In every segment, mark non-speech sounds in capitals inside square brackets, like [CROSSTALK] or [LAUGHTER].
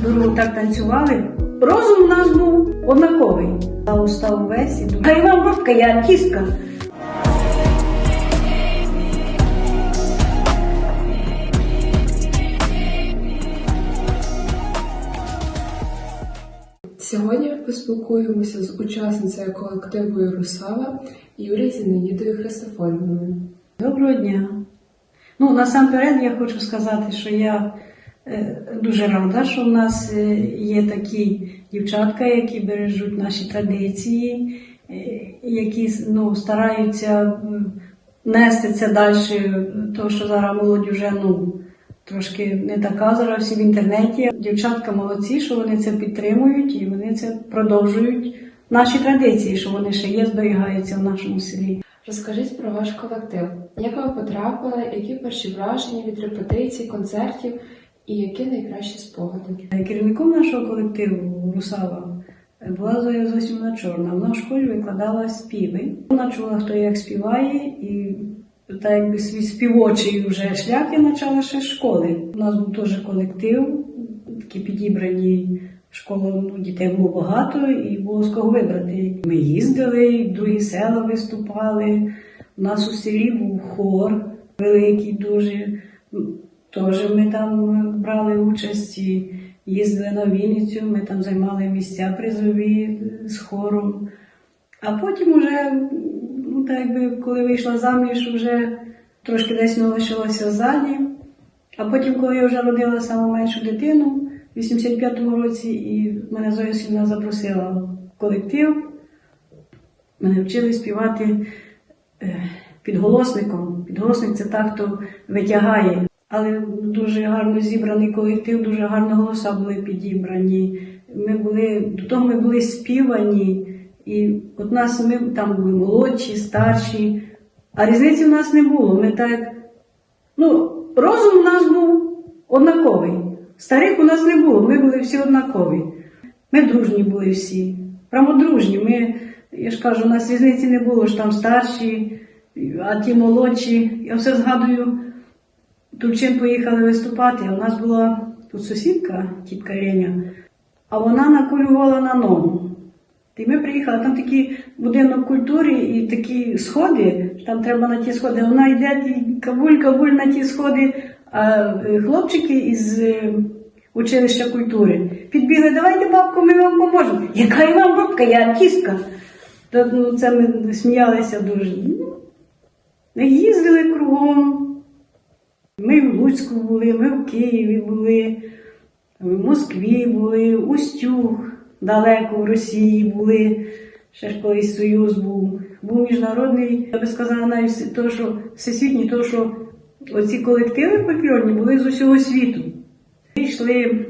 всю так танцювали. Розум у нас був однаковий. А устав весь і думав, а Іван Бабка, я артистка. Сьогодні поспілкуємося з учасницею колективу Русава Юлією Зінаїдою Христофорівною. Доброго дня. Ну, насамперед я хочу сказати, що я дуже рада, що в нас е, є такі дівчатка, які бережуть наші традиції, е, які ну, стараються нести це далі, тому що зараз молодь вже ну, трошки не така, зараз всі в інтернеті. Дівчатка молодці, що вони це підтримують і вони це продовжують. Наші традиції, що вони ще є, зберігаються в нашому селі. Розкажіть про ваш колектив. Як ви потрапили, які перші враження від репетицій, концертів і які найкращі спогади? Керівником нашого колективу Русава була Зоя Зосімна Чорна. Вона в школі викладала співи. Вона чула, хто як співає, і так якби свій співочий вже шлях я почала ще з школи. У нас був теж колектив, такі підібрані школу, ну, дітей було багато, і було з кого вибрати. Ми їздили, другі села виступали. У нас у селі був хор великий дуже. Теж ми там брали участь і їздили на Вінницю, ми там займали місця призові з хором. А потім уже, ну так якби, коли вийшла заміж, вже трошки десь лишилося ззаді. А потім, коли я вже родила саму меншу дитину в 85-му році, і мене Зоя Сімна запросила в колектив, мене вчили співати е, підголосником. Підголосник це так, хто витягає. Але дуже гарно зібраний колектив, дуже гарно голоса були підібрані. Ми були, до того ми були співані, і от нас ми там були молодші, старші, а різниці в нас не було. Ми так, ну, розум у нас був однаковий. Старих у нас не було, ми були всі однакові. Ми дружні були всі, прямо дружні. Ми, я ж кажу, у нас різниці не було, що там старші, а ті молодші. Я все згадую. Тульчин поїхали виступати, в нас була тут сусідка, тітка Леня, а вона наколювала на ногу. І ми приїхали, там такий будинок культури і такі сходи, там треба на ті сходи. Вона йде і кабуль-кабуль на ті сходи, а е, хлопчики із е, училища культури підбігли, давайте, бабку, ми вам поможемо. Яка я вам бабка, я артистка. То, ну, це ми сміялися дуже. Ну, їздили кругом. Ми в Луцьку були, ми в Києві були, в Москві були, Устюг, далеко в Росії були, ще ж колись Союз був. Був міжнародний, я би сказала, навіть то, що всесвітній, то, що оці колективи фольклорні були з усього світу. Ми йшли,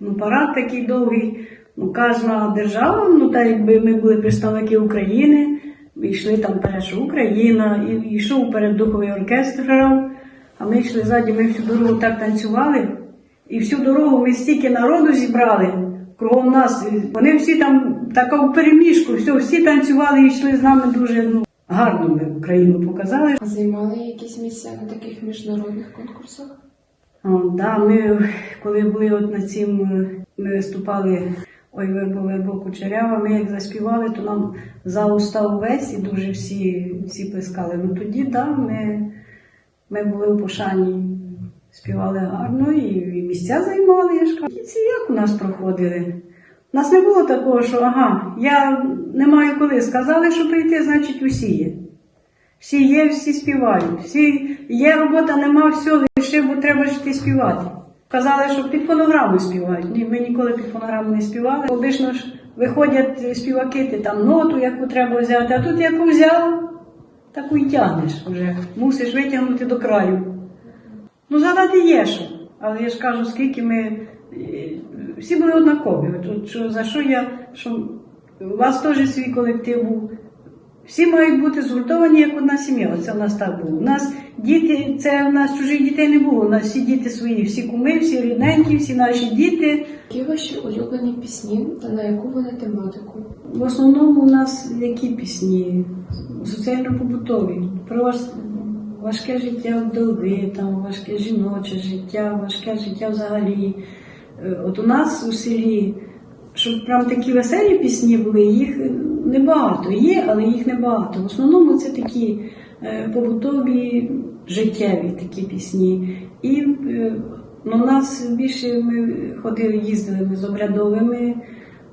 ну, парад такий довгий, ну, кожна держава, ну так якби ми були представники України, ми йшли там перша Україна, і йшов перед духовий оркестр грав. А ми йшли ззаді, ми всю дорогу так танцювали, і всю дорогу ми стільки народу зібрали кругом нас. Вони всі там така в переміжку, все, всі танцювали і йшли з нами дуже ну, гарно ми Україну показали. А займали якісь місця на таких міжнародних конкурсах? О, да, ми коли були от на цім, е, ми виступали Ой, вербо, вербо кучерява, ми як заспівали, то нам зал став весь і дуже всі, всі плескали. Ну тоді, да, ми, ми були у Пошані, співали гарно і, місця займали. Я ж кажу, ці як у нас проходили? У нас не було такого, що ага, я не маю коли. Сказали, що прийти, значить усі є. Всі є, всі співають. Всі є робота, нема все, лише, бо треба ж йти співати. Казали, що під фонограму співають. Ні, ми ніколи під фонограму не співали. Обично ж виходять співаки, ти там ноту, яку треба взяти, а тут яку взяв, таку й тягнеш вже. Мусиш витягнути до краю. Ну, задати є що. Але я ж кажу, скільки ми е, всі були однакові. От, що, за що я, що у вас теж свій колектив був. Всі мають бути згуртовані як одна сім'я. Оце в нас так було. У нас діти, це в нас чужих дітей не було. У нас всі діти свої, всі куми, всі рідненькі, всі наші діти. Які ваші улюблені пісні та на яку вони тематику? В основному у нас які пісні? Соціально-побутові. Про важ- важке життя вдови, там важке жіноче життя, важке життя взагалі. Е, От у нас у селі, щоб прям такі веселі пісні були, їх небагато є, але їх небагато. В основному це такі е, побутові, життєві такі пісні. І е, ну, нас більше ми ходили, їздили ми з обрядовими.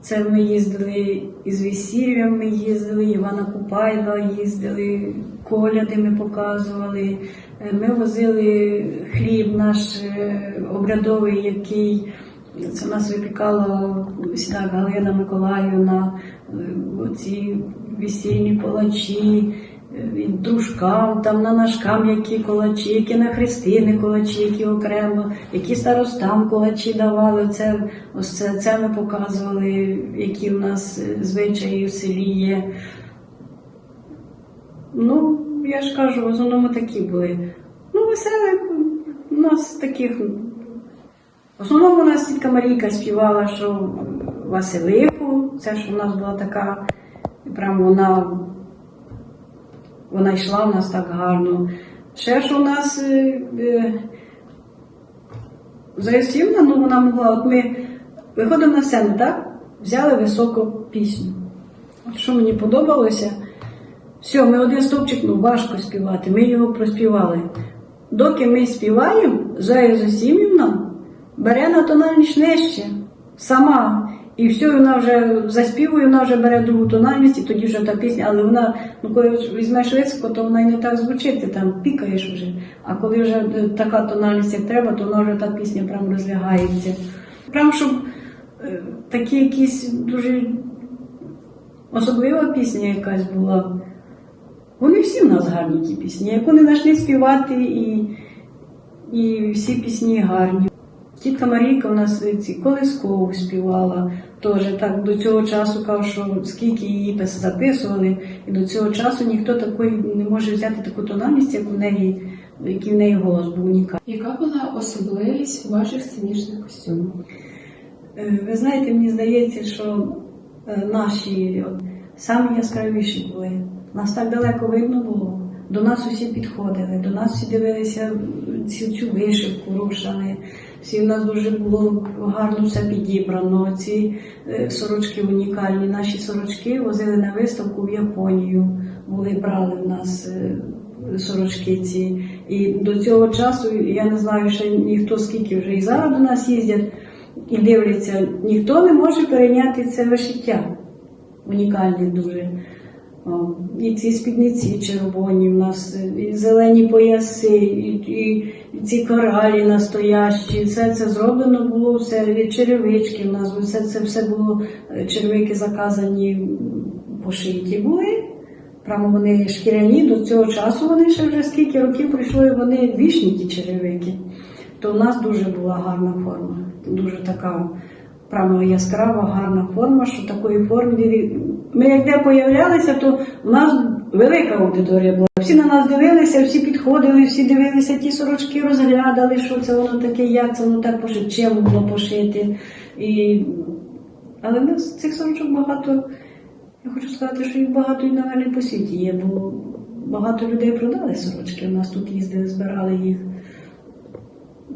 Це ми їздили із весіллям, ми їздили, Івана Купайла їздили, коляди ми показували. Е, Ми возили хліб наш обрядовий, який це нас випікала сідак Галина Миколаївна, е, оці весільні колачі, е, і дружкам, там на нашкам які колачі, які на хрестини колачі, які окремо, які старостам колачі давали. Це, ось це, це ми показували, які в нас е, звичаї в селі є. Ну, я ж кажу, в основному такі були. Ну, веселих у нас таких. В основному у нас тітка Марійка співала, що Василику, це ж у нас була така, прям вона, вона йшла у нас так гарно. Ще ж у нас е, е, Заясівна, ну вона могла, от ми виходимо на сцену, так? Взяли високу пісню. От що мені подобалося, все, ми один стовпчик, ну важко співати, ми його проспівали. Доки ми співаємо, Зоя Зосімівна бере на тональність нижче сама. І все, вона вже заспівує, вона вже бере другу тональність, і тоді вже та пісня, але вона, ну коли візьмеш високо, то вона й не так звучить, ти там пікаєш вже. А коли вже е, така тональність, як треба, то вона вже та пісня прям розлягається. Прям щоб е, такі якісь дуже особлива пісня якась була. Вони всі в нас гарні ті пісні. Як вони знайшли співати, і, і всі пісні гарні. Тітка Марійка у нас ці колискову співала, теж так до цього часу кав, що скільки її записували, і до цього часу ніхто такої не може взяти таку тональність, як у неї, який в неї голос був унікальний. Яка була особливість ваших сценічних костюмів? Е, Ви знаєте, мені здається, що е, наші самі яскравіші були. Нас так далеко видно було. До нас усі підходили, до нас всі дивилися цю, цю вишивку, рушами. Всі в нас дуже було гарно все підібрано. Ці е, сорочки унікальні. Наші сорочки возили на виставку в Японію. Були брали в нас е, сорочки ці. І до цього часу я не знаю, ще ніхто скільки вже і зараз до нас їздять і дивляться, ніхто не може перейняти це вишиття. Унікальне дуже. І ці спідниці червоні в нас, і зелені пояси, і, і, ці коралі настоящі. Все це зроблено було, все і черевички в нас, все це все було е, черевики заказані, пошиті були. Прямо вони шкіряні, до цього часу вони ще вже скільки років пройшло, вони вічні ті черевики. То в нас дуже була гарна форма, дуже така прямо яскрава, гарна форма, що такої форми. Ми як де появлялися, то в нас велика аудиторія була. Всі на нас дивилися, всі підходили, всі дивилися ті сорочки, розглядали, що це воно таке, як це воно так пошити, чим було пошити. І... Але в нас цих сорочок багато. Я хочу сказати, що їх багато і навіть по світі є, бо багато людей продали сорочки. У нас тут їздили, збирали їх,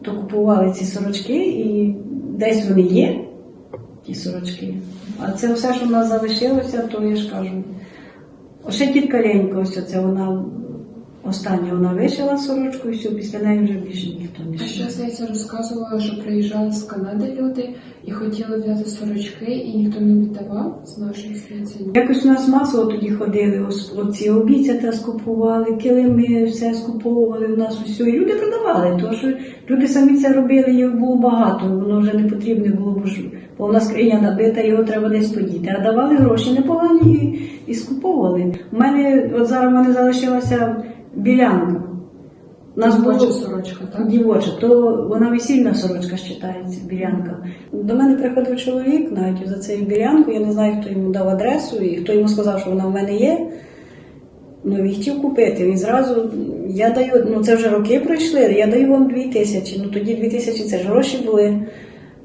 то купували ці сорочки, і десь вони є, ті сорочки. А це все, що в нас залишилося, то я ж кажу. Ще тітка Ленька, ось це вона остання вона вишила сорочку, і все, після неї вже більше ніхто не А ще, здається, розказувала, що приїжджали з Канади люди і хотіли взяти сорочки, і ніхто не віддавав з наших здається. Якось у нас масово тоді ходили, оці обіцята скуповали, килими, все скуповували в нас усе. І люди продавали, тому що люди самі це робили, їх було багато, воно вже не потрібне було, бо ж повна скриня набита, його треба десь подіти. А давали гроші непогані і, і скуповували. У мене, от зараз в мене залишилася білянка. У нас було сорочка, так? дівоча, то вона весільна сорочка вважається, білянка. До мене приходив чоловік навіть за цією білянку, я не знаю, хто йому дав адресу і хто йому сказав, що вона в мене є. Ну, він хотів купити. Він зразу, я даю, ну це вже роки пройшли, я даю вам дві тисячі. Ну тоді дві тисячі це ж гроші були.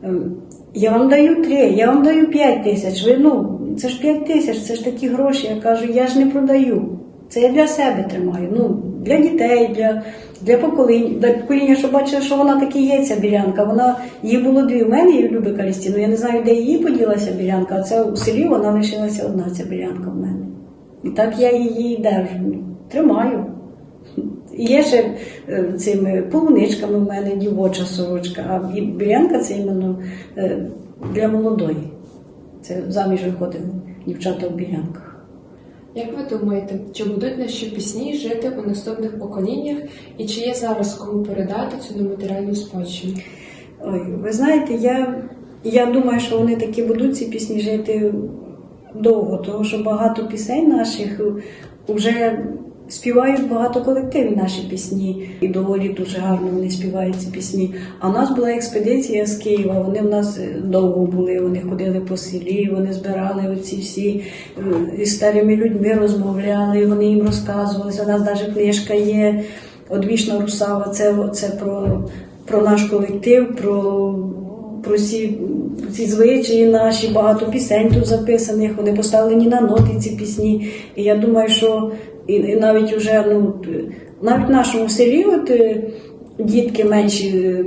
Ем, Я вам даю три, я вам даю п'ять тисяч. Ви, ну, це ж п'ять тисяч, це ж такі гроші. Я кажу, я ж не продаю. Це я для себе тримаю. Ну, для дітей, для, для поколінь, для покоління, що бачили, що вона таки є, ця білянка. Вона їх було дві. У мене в Люби Калістіну. Я не знаю, де її поділася білянка, а це у селі вона лишилася одна ця білянка в мене. І так я її держу, тримаю. І Є ще е, цими полуничками в мене дівоча сорочка, а білянка це іменно е, для молодої. Це заміж виходили дівчата в білянках. Як ви думаєте, чи будуть наші пісні жити у наступних поколіннях, і чи є зараз кому передати цю нематеріальну спадщину? Ой, ви знаєте, я, я думаю, що вони такі будуть ці пісні жити довго, тому що багато пісень наших вже співають багато колективів наші пісні, і доволі дуже гарно вони співають ці пісні. А в нас була експедиція з Києва. Вони в нас е, довго були. Вони ходили по селі, вони збирали оці всі е, із старими людьми розмовляли, вони їм розказували. У нас навіть книжка є Одвічна Русава. Це, це про, про наш колектив, про про всі ці звичаї наші, багато пісень тут записаних, вони поставлені на ноти ці пісні. І я думаю, що і, і навіть уже ну, навіть в нашому селі от, е, дітки менші е,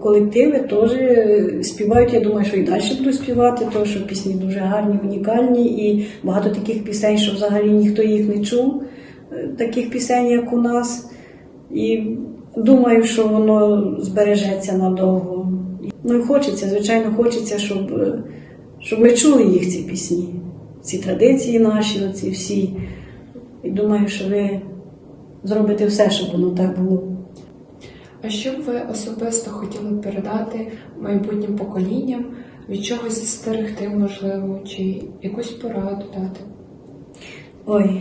колективи теж е, співають. Я думаю, що і далі будуть співати, тому що пісні дуже гарні, унікальні, і багато таких пісень, що взагалі ніхто їх не чув, таких пісень, як у нас. І думаю, що воно збережеться надовго. Ну і хочеться, звичайно, хочеться, щоб, щоб ми чули їх ці пісні, ці традиції наші, оці всі. І думаю, що ви зробите все, щоб воно так було. А що б ви особисто хотіли передати майбутнім поколінням, від чогось застерегти, можливо, чи якусь пораду дати? Ой,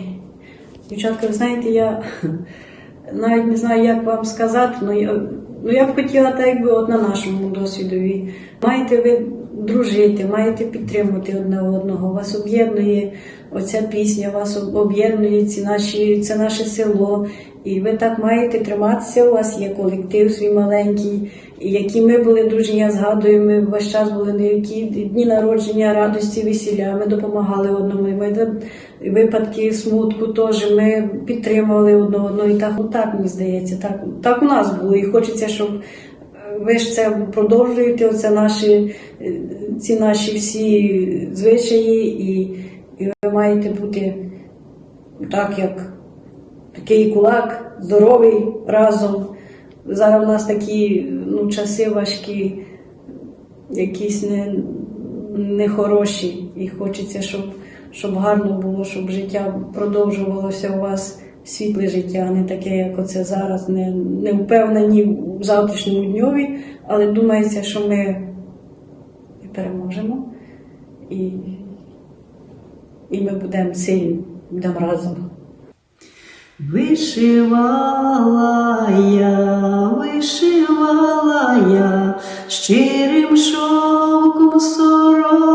дівчатка, ви знаєте, я [LAUGHS] навіть не знаю, як вам сказати, але я, ну, я б хотіла так, якби от на нашому досвідові. Маєте ви дружити, маєте підтримувати одне одного. Вас об'єднує оця пісня, вас об'єднує ці наші, це наше село. І ви так маєте триматися. У вас є колектив свій маленький, і які ми були дружні, я згадую, ми весь час були на які дні народження, радості, весілля. Ми допомагали одному. І випадки смутку теж ми підтримували одне одного. І так, ну так мені здається, так, так у нас було. І хочеться, щоб е, ви ж це продовжуєте. Оце наші е, ці наші всі звичаї, і, і ви маєте бути так, як такий кулак, здоровий разом. Зараз у нас такі ну, часи важкі, якісь не, нехороші. І хочеться, щоб, щоб гарно було, щоб життя продовжувалося у вас світле життя, а не таке, як оце зараз, не, не впевнені в завтрашньому дньові, але думається, що ми переможемо і ми будемо сильні, будемо разом. Вишивала я, вишивала я щирим шовком сорочку,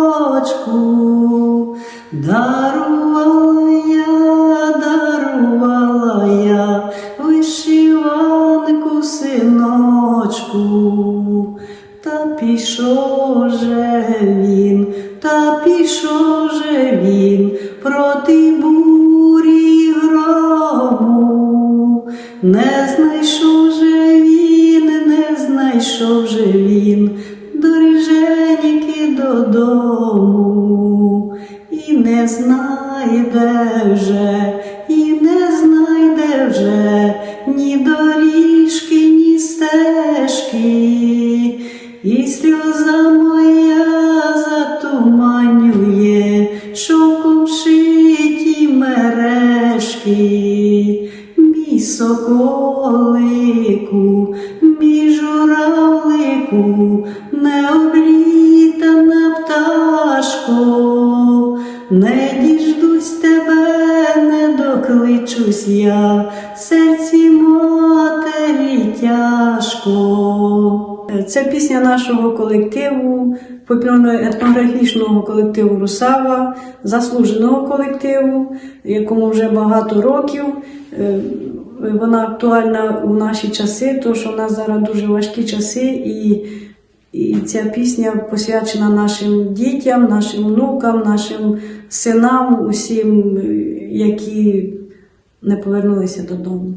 соколику, мій журавлику, необлітана пташко, не діждусь тебе, не докличусь я, серці матері тяжко. Це пісня нашого колективу, фольклорно-етнографічного колективу Русава, заслуженого колективу, якому вже багато років. Вона актуальна у наші часи, тому що в нас зараз дуже важкі часи, і, і ця пісня посвячена нашим дітям, нашим внукам, нашим синам, усім, які не повернулися додому.